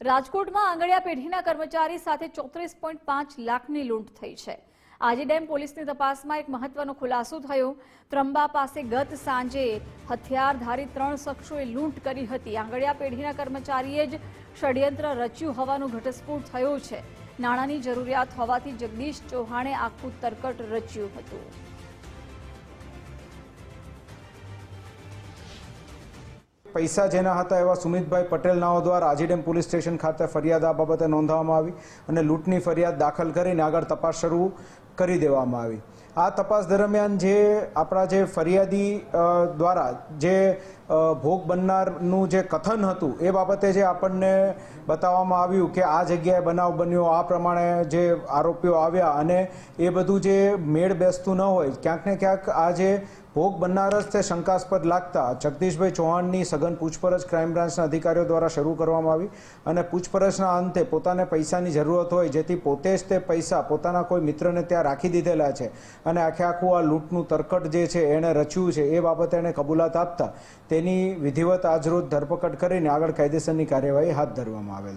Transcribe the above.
રાજકોટમાં આંગળિયા પેઢીના કર્મચારી સાથે ચોત્રીસ પોઈન્ટ પાંચ લાખની લૂંટ થઈ છે. આજે ડેમ પોલીસની તપાસમાં એક મહત્વનો ખુલાસો થયો. ત્રંબા પાસે ગત સાંજે હથિયારધારી ત્રણ શખ્સોએ લૂંટ કરી હતી. આંગળિયા પેઢીના કર્મચારીએ જ ષડયંત્ર રચ્યું હોવાનો ઘટસ્ફોટ થયો છે. નાણાંની જરૂરિયાત હોવાથી જગદીશ ચૌહાણે આખું તરકટ રચ્યું હતું. પૈસા જેના હતા એવા સુમિતભાઈ પટેલ નાઓ દ્વારા આજીડેમ પોલીસ સ્ટેશન ખાતે ફરિયાદ આ બાબતે નોંધવામાં આવી અને લૂંટની ફરિયાદ દાખલ કરીને આગળ તપાસ શરૂ કરી દેવામાં આવી. આ તપાસ દરમિયાન જે આપણા જે ફરિયાદી દ્વારા જે ભોગ બનનારનું જે કથન હતું, એ બાબતે જે આપણને બતાવવામાં આવ્યું કે આ જગ્યાએ બનાવ બન્યો, આ પ્રમાણે જે આરોપીઓ આવ્યા અને એ બધું જે મેળ બેસતું ન હોય, ક્યાંક ને ક્યાંક આ જે ભોગ બનનાર જ તે શંકાસ્પદ લાગતા. જગદીશભાઈ ચૌહાણની સઘન પૂછપરછ ક્રાઇમ બ્રાન્ચના અધિકારીઓ દ્વારા શરૂ કરવામાં આવી અને પૂછપરછના અંતે પોતાને પૈસાની જરૂરત હોય, જેથી પોતે જ તે પૈસા પોતાના કોઈ મિત્રને ત્યાં રાખી દીધેલા છે અને આખે આખું આ લૂંટનું તરકટ જે છે એણે રચ્યું છે, એ બાબતે એણે કબૂલાત આપતા. તેની વિધિવત આજરોજ ધરપકડ કરીને આગળ કાયદેસરની કાર્યવાહી હાથ ધરવામાં આવેલ